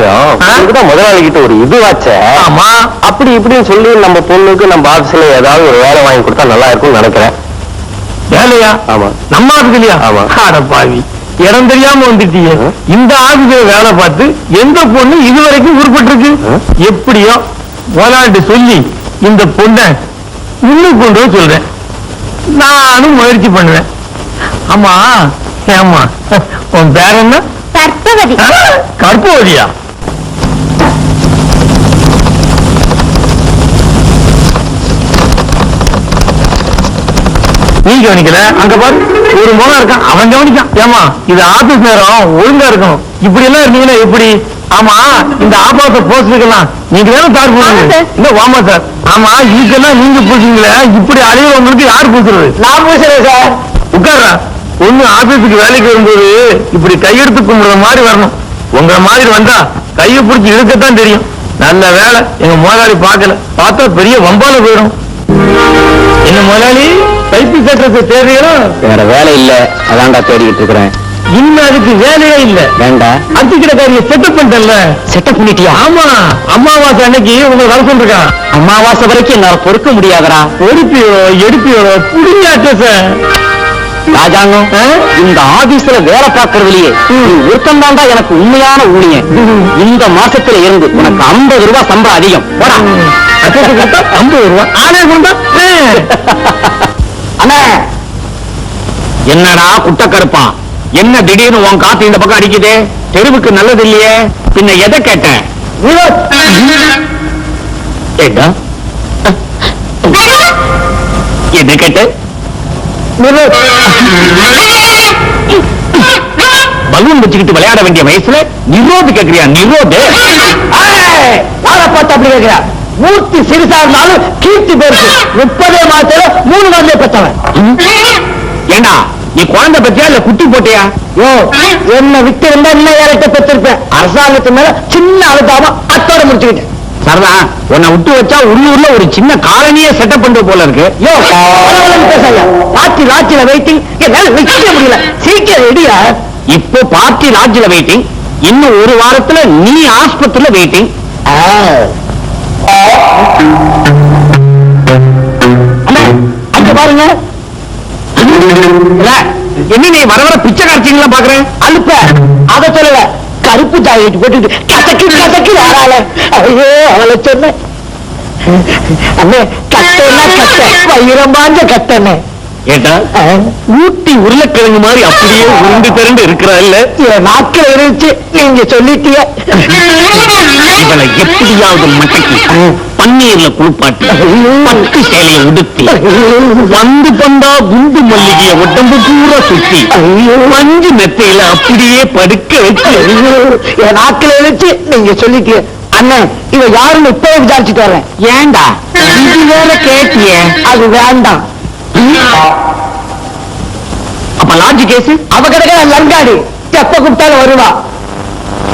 நியாயம்? இதுதான் முதலாளி கிட்ட ஒரு இது வாச்சே ஆமா. அப்படி இப்படின்னு சொல்லி நம்ம பொண்ணுக்கு நம்ம ஆபீஸ்ல ஏதாவது ஒரு வேலை வாங்கி கொடுத்தா நல்லா இருக்கும்னு நினைக்கிறேன். வேலையா? ஆமா. நம்ம ஆகுதுலையா ஆமா. அட பாவி. இடம் தெரியாம வந்துட்டீங்க. இந்த ஆகுதில வேலை பார்த்து எந்த பொண்ணு இதுவரைக்கும் உருப்பட்டிருக்கு? ஆ. எப்படியோ முதலாளிட்டு சொல்லி இந்த பொண்ணை இன்னும் கொண்டு வர சொல்றேன். நானும் முயற்சி பண்ணுவேன். ஆமா ஏமா உன் பேர் என்ன? கற்பவதி. ஆ, நீ கவனிக்கல? அங்க பாரு ஒரு முகம் இருக்கான் அவன் கவனிக்கான். ஏமா இது ஆபீஸ் நேரம் ஒழுங்கா இருக்கணும். இப்படி எல்லாம் இருந்தீங்கன்னா எப்படி? ஆமா இந்த ஆபாச போஸ்டுக்கெல்லாம் நீங்க தானே தார் போடுங்க. இல்ல வாமா சார். ஆமா இதுக்கெல்லாம் நீங்க பூசிங்களே இப்படி அழிவுறவங்களுக்கு யார் பூசுறது நான் பூசுறேன் சார். உட்கார்றா. ஒண்ணு ஆபீஸுக்கு வேலைக்கு வரும்போது இப்படி கையெடுத்து கும்பிடுற மாதிரி வரணும். உங்களை மாதிரி வந்தா கையை பிடிச்சி இழுக்கத்தான் தெரியும். நல்ல வேலை எங்க முதலாளி பார்க்கல. பார்த்தா பெரிய வம்பால போயிடும். என்ன முதலாளி? டைப்பி செட்டத்தை தேடுறீங்களோ வேற வேலை இல்ல. அதான்டா தேடிக்கிட்டு இருக்கிறேன். இன்னும் அதுக்கு வேலையே இல்ல. வேண்டா. அத்திக்கிடக்காரிய செட்டப் பண்ணிட்டல செட்டப் பண்ணிட்டியா? ஆமா. அமாவாசை அன்னைக்கு உங்களை வர சொல்லிருக்கான். அமாவாசை வரைக்கும் என்னால பொறுக்க முடியாதடா. ஒடுப்பியோ எடுப்பியோ புடிஞ்சாச்ச சார். ராஜாங்கம் இந்த ஆபீஸ்ல வேலை பார்க்கறதுலயே ஒருத்தம் தான்டா எனக்கு உண்மையான ஊழியன். இந்த மாசத்துல இருந்து உனக்கு 50 ரூபாய் சம்பளம் அதிகம். ஐம்பது ரூபா. ஆனே கொண்டா அண்ணா என்னடா குட்ட கருப்பா என்ன திடீர்னு உன் காத்து இந்த பக்கம் அடிக்குது? தெருவுக்கு நல்லது இல்லையே. பின்ன எதை கேட்ட? கேட்டா எது கேட்ட? பலூன் வச்சுக்கிட்டு விளையாட வேண்டிய வயசுல நிரோது கேக்குறியா? நிரோது. யார பார்த்து அப்படி கேக்குறா மூர்த்தி சிறுசா இருந்தாலும் கீர்த்தி பேருக்கு முப்பதே மாசத்துல மூணு மாதமே பெற்றவன் ஏண்டா நீ குழந்தை பத்தியா இல்ல குட்டி போட்டியா? ஓ என்ன விட்டு இருந்தா இன்னும் யார்கிட்ட பெற்றிருப்பேன் அரசாங்கத்து மேல சின்ன அழுத்தாம அத்தோட முடிச்சுக்கிட்டேன். சரதா உன்னை விட்டு வச்சா உள்ளூர்ல ஒரு சின்ன காலனியே செட்டப் பண்ற போல இருக்கு. பார்ட்டி லாட்ஜில வெயிட்டிங் முடியல. சீக்கிரம் ரெடியா இப்போ பார்ட்டி லாட்ஜில வெயிட்டிங் இன்னும் ஒரு வாரத்துல நீ ஆஸ்பத்திரியில வெயிட்டிங் பாருங்க. என்ன நீ வர வர பிச்சை காட்சிங்களா பாக்குறேன் அனுப்ப அத சொல்லல. கருப்பு ஜாக்கெட் போட்டுட்டு கசக்கி கசக்கி ஆளால ஐயோ அவளை சொன்ன அண்ணே கட்டனா கத்த வைரம் பாஞ்ச கட்டனே ஏட்டா ஊட்டி உருளைக்கிழங்கு மாதிரி அப்படியே உருண்டு திரண்டு இருக்கிறா இல்ல நாக்கில இருந்துச்சு. நீங்க சொல்லிட்டீங்க. இவளை எப்படியாவது மட்டக்கி பன்னீர்ல குளிப்பாட்டி. பட்டு சேலையை உடுத்தி. வந்து பந்தா குண்டு மல்லிகைய உடம்பு பூரா சுத்தி. மஞ்சு மெத்தையில அப்படியே படுக்க வச்சு. நாக்கில வச்சு நீங்க சொல்லிட்டீங்க. அண்ணன் இவ யாருன்னு இப்ப விசாரிச்சுட்டு வரேன். ஏண்டா? இது வேற கேட்டிய. அது வேண்டாம். அப்ப லாட்ஜி கேஸ் அவ கிடக்கிற லங்காடி எப்ப கூப்பிட்டாலும் வருவா.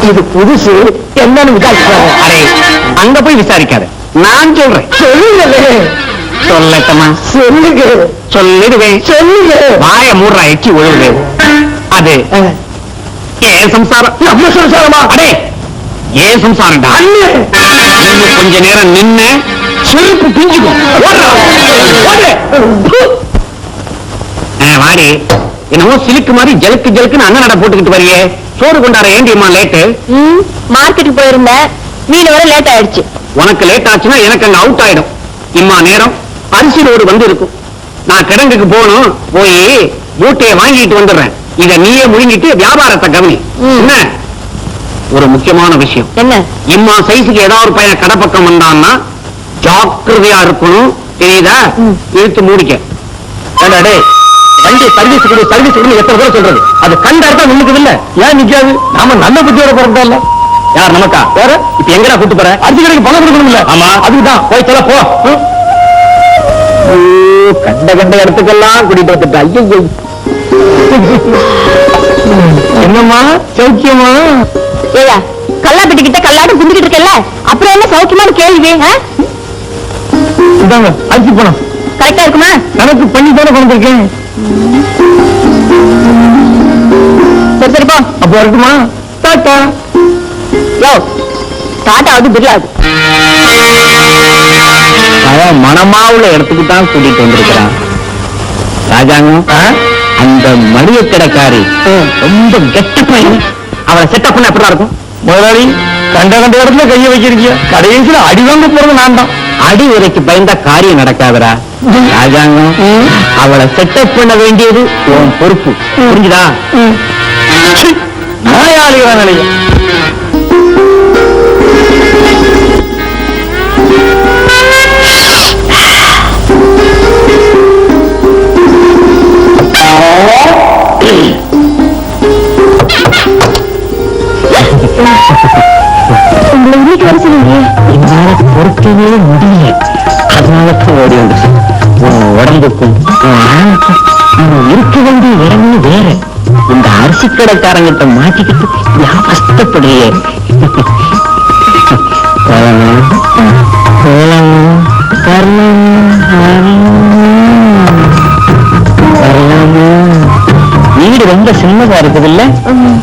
இது புதுசு என்னன்னு விசாரிச்சு அரே அங்க போய் விசாரிக்காத. நான் சொல்றேன். சொல்லுங்களே. சொல்லட்டமா? சொல்லுங்க. சொல்லிடுவேன். சொல்லுங்க. வாய மூடுறா எச்சி ஒழுகுது. அது ஏன் சம்சாரம்? நம்ம சம்சாரமா? அடே ஏன் சம்சாரம்டா? கொஞ்ச நேரம் நின்னு செருப்பு பிஞ்சுக்கும். வாடி. என்னமோ சிலுக்கு மாதிரி ஜலுக்கு ஜலுக்குன்னு அண்ணன் நட போட்டுக்கிட்டு வரியே. சோறு கொண்டாட ஏண்டியம்மா லேட்டு மார்க்கெட்டுக்கு போயிருந்தேன் மீன் வர லேட் ஆயிடுச்சு. உனக்கு லேட் ஆச்சுன்னா எனக்கு அங்க அவுட் ஆயிடும். இம்மா நேரம். அரிசி லோடு வந்து இருக்கும் நான் கிடங்குக்கு போகணும். போய் மூட்டையை வாங்கிட்டு வந்துடுறேன். இத நீயே முழுங்கிட்டு வியாபாரத்தை கவனி. என்ன? ஒரு முக்கியமான விஷயம். என்ன? இம்மா சைஸுக்கு ஏதாவது ஒரு பையன் கடை பக்கம் வந்தான்னா ஜாக்கிரதையா இருக்கணும். தெரியுதா. இழுத்து மூடிக்க. வண்டி சர்வீஸ் கொடு சர்வீஸ் கொடு எத்தனை பேர் சொல்றது? அது கண்ட நின்னுக்குது இல்ல ஏன் நிக்காது? நாம நல்ல புத்தியோட பிறந்தா இல்ல. யார் நமக்கா? வேற? இப்ப எங்கடா கூட்டு போற? அரிசி கடைக்கு பணம் கொடுக்கணும் இல்ல ஆமா அதுக்குதான் போய் சொல்ல போ. கண்ட கண்ட இடத்துக்கெல்லாம் கூட்டிட்டு வந்துட்டா ஐயோ என்னம்மா? சௌக்கியமா? ஏயா கல்லாப்பட்டி கிட்ட கல்லாட்டு குந்திக்கிட்டு இருக்கல அப்புறம் என்ன சௌக்கியமான கேள்வி? இதாங்க அரிசி பணம் கரெக்டா இருக்குமா? கணக்கு பண்ணி தானே கொண்டு இருக்கேன் சரி சரி போ. அப்போ வரட்டுமா? டாட்டா. யோ டாட்டாவது பிர்லாவது அவன் மனமா உள்ள இடத்துக்கு தான் கூட்டிட்டு வந்திருக்கிறான். ராஜாங்கம் அந்த மளிகை கடைக்காரி ரொம்ப கெட்ட பையன். அவளை செட்டப் பண்ண எப்படிதான் இருக்கும்? முதலாளி கண்ட கண்ட இடத்துல கைய வைக்கிறீங்க. கடைசியில அடி வாங்க போறது நான் தான். அடி உரைக்கு பயந்தா காரியம் நடக்காதடா. ராஜாங்கம் அவளை செட்டப் பண்ண வேண்டியது உன் பொறுப்பு. புரிஞ்சுதா? நோயாளிகளா நீ இருக்க வேண்டிய இடமே வேற. இந்த அரிசி கடைக்காரங்கிட்ட மாட்டிக்கிட்டு நான் கஷ்டப்படுறியே? வீடு ரொம்ப சின்னதா அவருங்க அவருங்க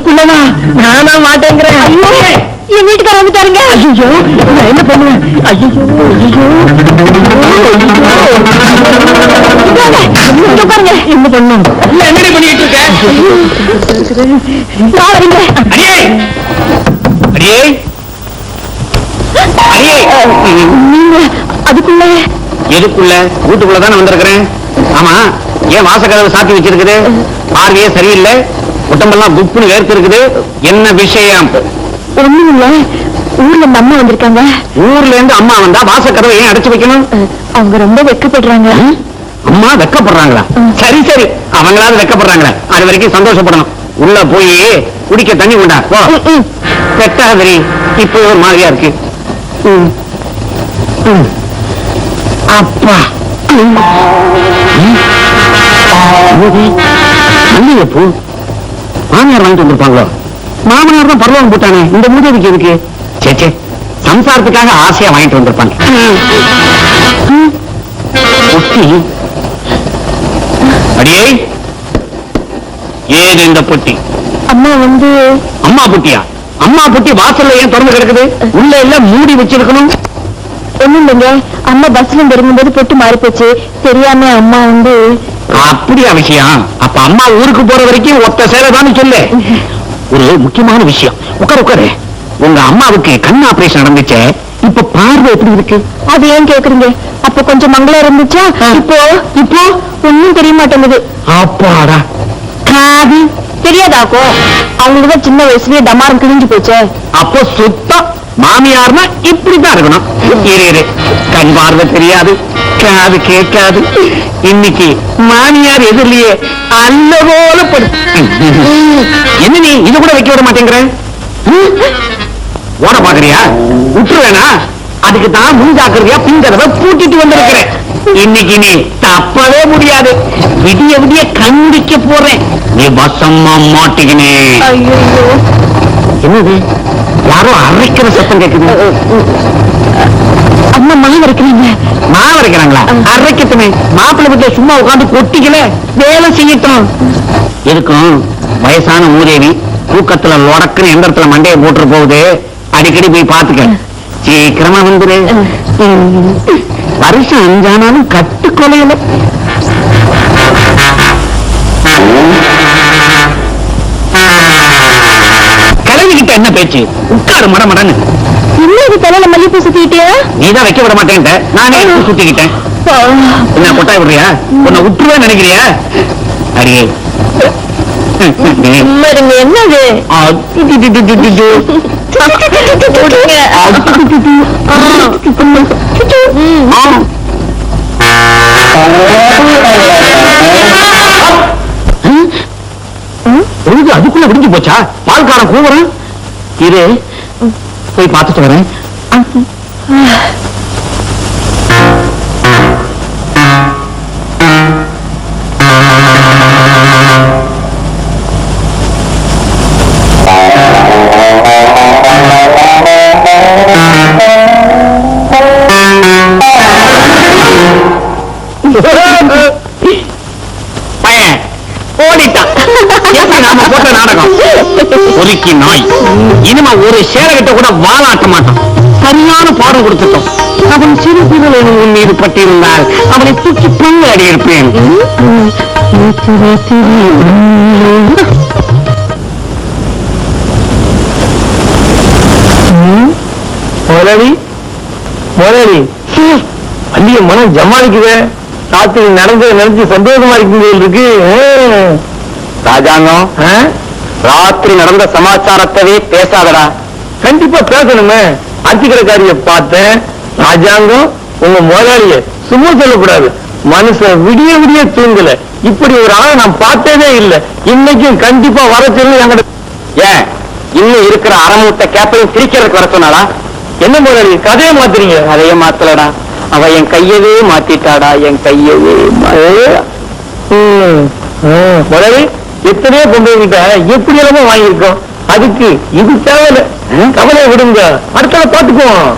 அதுக்குள்ளவா நானா மாட்டேங்கிறேன். ஐயோ என் வீட்டுக்கார வந்துட்டாருங்க ஐயோ நான் என்ன பண்ணுவேன்? ஐயோ ஐயோ இங்க பாருங்க என்ன பண்ணும்? என்னடி பண்ணிட்டு இருக்க? நான் வரீங்க அடியே. அடியே. அடியே. நீங்க அதுக்குள்ள. எதுக்குள்ள? வீட்டுக்குள்ள தானே வந்திருக்கிறேன். ஆமா ஏன் வாசக்கதவு சாத்தி வச்சிருக்குது? பார்வையே சரியில்லை. உடம்பெல்லாம் குப்புன்னு வேர்த்து இருக்குது என்ன விஷயம்? ஒண்ணும் இல்ல. ஊர்ல இந்த அம்மா வந்திருக்காங்க. ஊர்ல இருந்து அம்மா வந்தா வாசக்கதவை ஏன் அடைச்சு வைக்கணும்? அவங்க ரொம்ப வெக்கப்படுறாங்க? அம்மா வெக்கப்படுறாங்களா. சரி சரி. அவங்களாவது வெக்கப்படுறாங்களா. அது வரைக்கும் சந்தோஷப்படணும். உள்ள போய் குடிக்க தண்ணி ம். பெட்டாதரி இப்போ ஒரு மாதிரியா இருக்கு. அப்பா. மல்லிகைப்பூ மாமியார் வாங்கிட்டு வந்திருப்பாங்களோ? மாமனார் தான் பரவாயில்ல போட்டானே இந்த மூதேவிக்கு எதுக்கு? சே சே சம்சாரத்துக்காக ஆசையா வாங்கிட்டு வந்திருப்பாங்க. அடியே ஏது இந்த பொட்டி? அம்மா வந்து அம்மா பொட்டியா? அம்மா பொட்டி வாசல்ல ஏன் திறந்து கிடக்குது? உள்ள எல்லாம் மூடி வச்சிருக்கணும். ஒண்ணும் இல்லைங்க. அம்மா பஸ்ல இருந்து இறங்கும்போது பொட்டு மாறி போச்சு தெரியாம அம்மா வந்து அப்படியா விஷயம்? அப்ப அம்மா ஊருக்கு போற வரைக்கும் ஒத்த சேலைதான்னு சொல்லு. ஒரு முக்கியமான விஷயம். உட்காரு உட்காரு. உங்க அம்மாவுக்கு கண் ஆபரேஷன் நடந்துச்சே. இப்ப பார்வை எப்படி இருக்கு? அது ஏன் கேக்குறீங்க? அப்ப கொஞ்சம் மங்களம் இருந்துச்சா? இப்போ இப்போ ஒண்ணும் தெரிய மாட்டேங்குது. அப்பாடா. காது தெரியாதாக்கோ அவங்களுக்கு சின்ன வயசுலயே டமாரம் கிழிஞ்சு போச்சே. அப்போ சுத்தம் மாமியார்னா இப்படிதான் இருக்கணும். இரு இரு. கண் பார்வை தெரியாது காது கேட்காது. இன்னைக்கு மாமியார் எதிரிலேயே அல்ல போல என்ன நீ இது கூட வைக்க விட மாட்டேங்கிற? ஓட பாக்குறியா? விட்டுருவேனா? அதுக்கு தான் முன்ஜாக்கிரதையா பின்தடவை பூட்டிட்டு வந்திருக்கிறேன். இன்னைக்கு நீ தப்பவே முடியாது. விடிய விடிய கண்டிக்க போறேன். நீ வசமா மாட்டிக்கினே. ஐயோ என்னது? யாரோ அரைக்கிற சத்தம் கேக்குது. அம்மா மாவு இருக்கிறீங்க மாவு அரைக்கிறாங்களா? அரைக்கட்டுமே. மாப்பிள்ளை வீட்டுல சும்மா உட்காந்து கொட்டிக்கல. வேலை செய்யட்டும். இருக்கும் வயசான மூதேவி தூக்கத்துல லொடக்குன்னு எந்த இடத்துல மண்டையை போட்டு போகுது. அடிக்கடி போய் பாத்துக்க சீக்கிரமா வந்துரு. வருஷம் அஞ்சானாலும் கட்டு என்ன பேச்சு? உட்காரு மட மடன்னு. என்ன இது தலையில மல்லிப்பூ சுத்திட்டியா நீதான் வைக்க விட மாட்டேன்ட்ட நானே சுத்திக்கிட்டேன். என்ன கொட்டாய் விடுறியா? உன்னை விட்டுருவேன் நினைக்கிறியா? அடியே. என்னது? அதுக்குள்ள விடிஞ்சு போச்சா? பால்காரன் கூவுறேன்? இரு. போய் பார்த்துட்டு வரேன். பொறுக்கி நாய். இனிமே ஒரு சேரகிட்ட கூட வாலாட்ட மாட்டான். சரியான பாடம் கொடுத்துட்டோம். அவன் சிறு பிறகு உன் மீது பட்டிருந்தால் அவனை தூக்கி பங்கு அடி இருப்பேன் முதலாளி முதலாளி மனம் ஜமாளிக்குதே. ராத்திரி நடந்ததை நினைச்சு சந்தோஷமா இருக்கும் போல இருக்கு ராஜாங்கம்? ராத்திரி நடந்த சமாச்சாரத்தவே பேசாதடா. கண்டிப்பா பேசணுமே. அத்திக்கடைக்காரிய பார்த்தேன். ராஜாங்கம் உங்க முதலாளிய சும்மா சொல்லக்கூடாது. மனுஷன் விடிய விடிய தூங்கல. இப்படி ஒரு ஆளை நான் பார்த்ததே இல்லை. இன்னைக்கும் கண்டிப்பா வர சொல்லு என்கிட்ட ஏன்? இன்னும் இருக்கிற அறமூத்த கேப்பையும் பிரிக்கிறதுக்கு வர சொன்னாடா என்ன முதலாளி கதையை மாத்துறீங்க? அதையே மாத்தலடா. அவ என் கையவே மாத்திட்டாடா. என் கையவே முதலாளி எத்தனையோ கொண்டு வந்துட்டா எப்படி எல்லாமே வாங்கியிருக்கோம். அதுக்கு இது தேவையில்ல. கவலை விடுங்க. அடுத்த பாத்துக்குவோம்